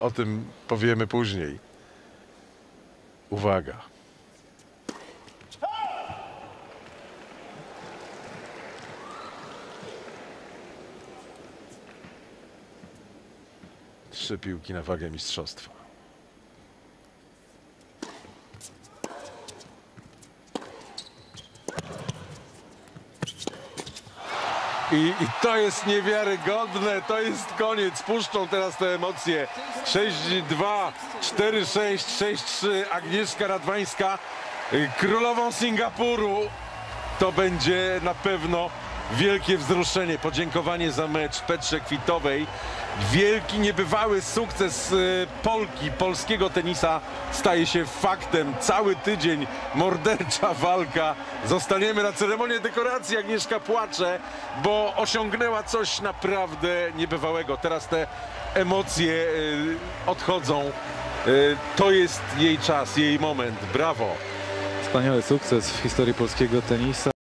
O tym powiemy później. Uwaga. Trzy piłki na wagę mistrzostwa. I, I to jest niewiarygodne, to jest koniec. Puszczą teraz te emocje. 6-2, 4-6, 6-3. Agnieszka Radwańska, y, królową Singapuru. To będzie na pewno wielkie wzruszenie. Podziękowanie za mecz Petrze Kwitowej. Wielki, niebywały sukces y, Polki, polskiego tenisa staje się faktem. Cały tydzień mordercza walka. Zostaniemy na ceremonię dekoracji. Agnieszka płacze, bo osiągnęła coś naprawdę niebywałego. Teraz te emocje y, odchodzą. Y, To jest jej czas, jej moment. Brawo. Wspaniały sukces w historii polskiego tenisa.